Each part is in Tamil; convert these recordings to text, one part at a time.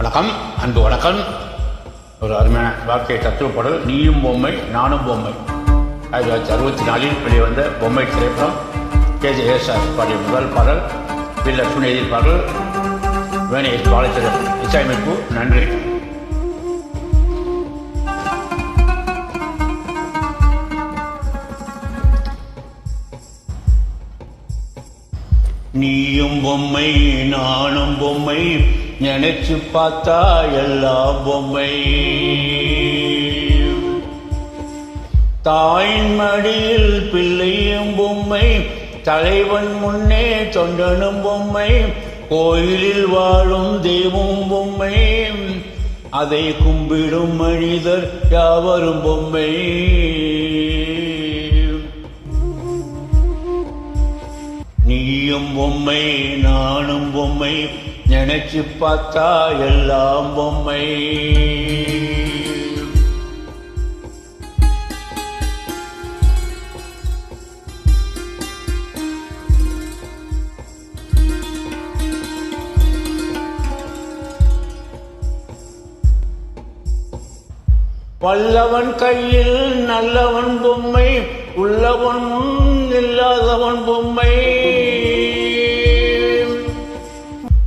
வணக்கம் அன்பு வணக்கம். ஒரு அருமையான வாழ்க்கை தத்துவப்படல் நீயும் பொம்மை நானும் பொம்மை. ஆயிரத்தி தொள்ளாயிரத்தி அறுபத்தி நாலில் வெளிவந்த பொம்மை திரைப்படம் கேஜே ஏசாஸ் பாடிய முதல் பாடல் பி லட்சுமி எழுதிய பாடல் வேணேஷ் பாலச்சந்திரன். இசையமைப்பு நன்றி. நீயும் பொம்மை நானும் பொம்மை நினைச்சு பார்த்தா எல்லா பொம்மை. தாயின் மடியில் பிள்ளையும் பொம்மை தலைவன் முன்னே தொண்டனும் பொம்மை கோயிலில் வாழும் தெய்வம் பொம்மை. அதை கும்பிடும் மனிதர் யாவரும் பொம்மை. நீயும் பொம்மை நானும் பொம்மை. நினைச்சு பார்த்தா எல்லாம் பொம்மை. வல்லவன் கையில் நல்லவன் பொம்மை உள்ளவன் இல்லாதவன் பொம்மை.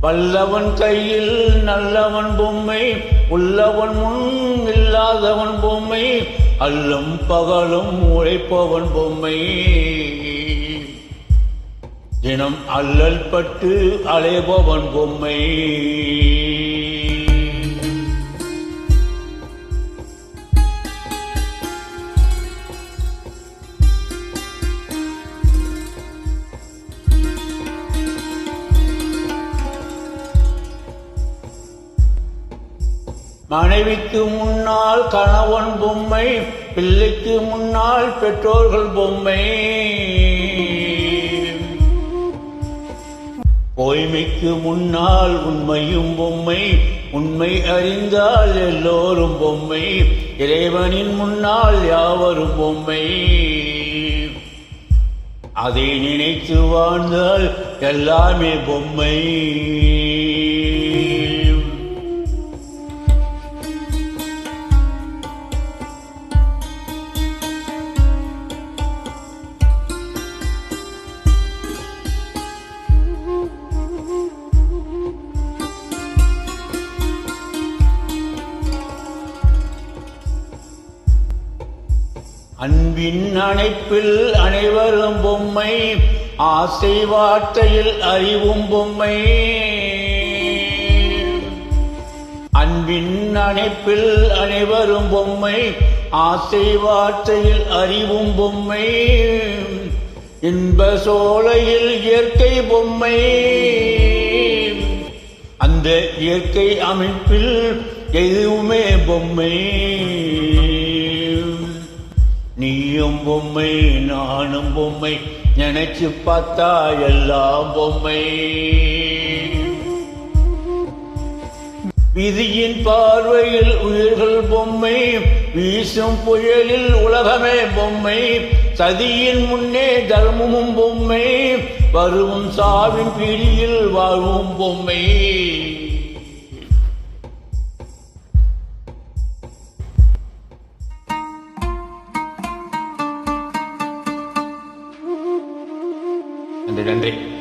வல்லவன் கையில் நல்லவன் பொம்மை உள்ளவன் முன் இல்லாதவன் பொம்மை அல்லும் பகலும் உழைப்பவன் பொம்மை. தினம் அல்லல் பட்டு அலைபவன் பொம்மை. மனைவிக்கு முன்னால் கணவன் பொம்மை பிள்ளைக்கு முன்னால் பெற்றோர்கள் பொம்மை. பொய்மைக்கு முன்னால் உண்மையும் பொம்மை உண்மை அறிந்தால் எல்லோரும் பொம்மை இறைவனின் முன்னால் யாவரும் பொம்மை. அதை நினைத்து வாழ்ந்தால் எல்லாமே பொம்மை. அன்பின் அணைப்பில் அனைவரும் பொம்மை ஆசை வார்த்தையில் அறிவும் பொம்மை. அன்பின் அணைப்பில் அனைவரும் பொம்மை ஆசை வார்த்தையில் அறிவும் பொம்மை. இன்ப சோலையில் இயற்கை பொம்மை. அந்த இயற்கை அமைப்பில் எதுவுமே பொம்மை. நீயும் பொம்மை நானும் பொம்மை நினைச்சு பார்த்தா எல்லாம் பொம்மை. விதியின் பார்வையில் உயிர்கள் பொம்மை வீசும் புயலில் உலகமே பொம்மை. சதியின் முன்னே தர்மமும் பொம்மை வருவும் சாவின் பிடியில் வாழ்வும் பொம்மை. நன்றி.